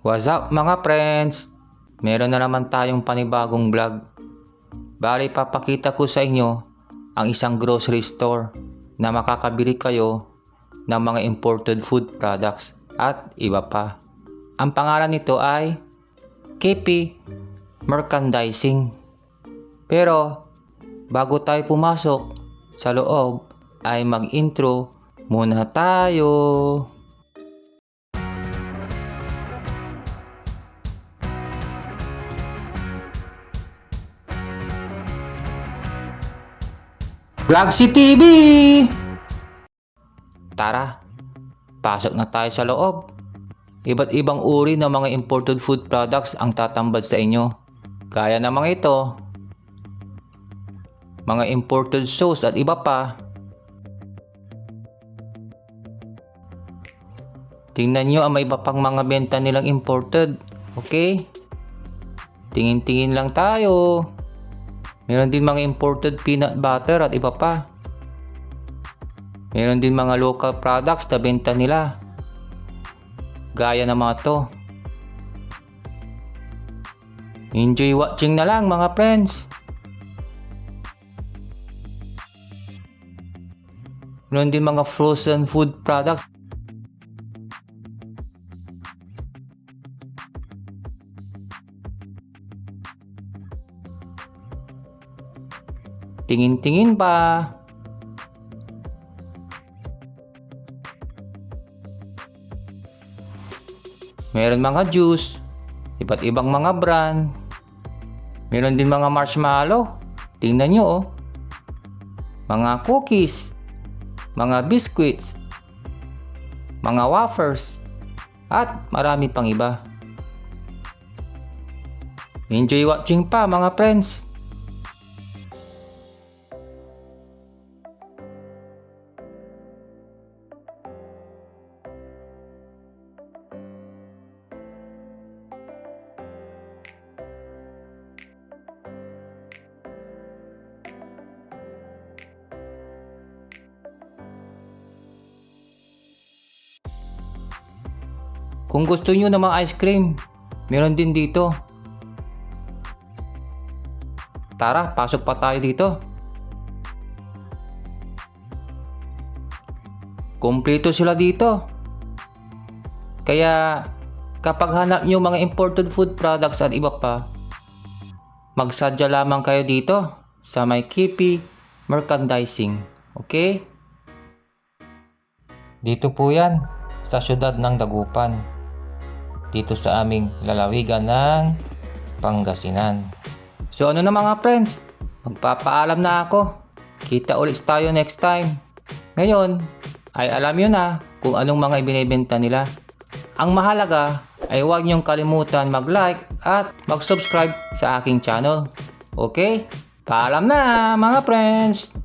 What's up mga friends? Meron na naman tayong panibagong vlog. Bali papakita ko sa inyo ang isang grocery store na makakabili kayo ng mga imported food products at iba pa. Ang pangalan nito ay KP Merchandising. Pero bago tayo pumasok sa loob ay mag-intro muna tayo. Vlogsi TV! Tara, pasok na tayo sa loob. Iba't ibang uri ng mga imported food products ang tatambad sa inyo. Gaya ng mga ito, mga imported sauce at iba pa. Tingnan nyo ang may iba pang mga benta nilang imported. Okay? Tingin-tingin lang tayo. Meron din mga imported peanut butter at iba pa. Meron din mga local products na benta nila. Gaya ng mga to. Enjoy watching na lang mga friends. Meron din mga frozen food products. Tingin-tingin pa. Meron mga juice, iba't ibang mga brand. Meron din mga marshmallow. Tingnan nyo oh. Mga cookies, mga biscuits, mga wafers, at marami pang iba. Enjoy watching pa mga friends. Kung gusto nyo ng mga ice cream, meron din dito. Tara, pasok pa tayo dito. Kompleto sila dito. Kaya kapag hanap nyo mga imported food products at iba pa, magsadya lamang kayo dito sa may Kipi Merchandising. Okay? Dito po yan sa syudad ng Dagupan dito sa aming lalawigan ng Pangasinan. So ano na mga friends, magpapaalam na ako. Kita ulit tayo next time. Ngayon, ay alam nyo na kung anong mga ibinibenta nila. Ang mahalaga ay huwag niyong kalimutan mag-like at mag-subscribe sa aking channel. Okay? Paalam na mga friends!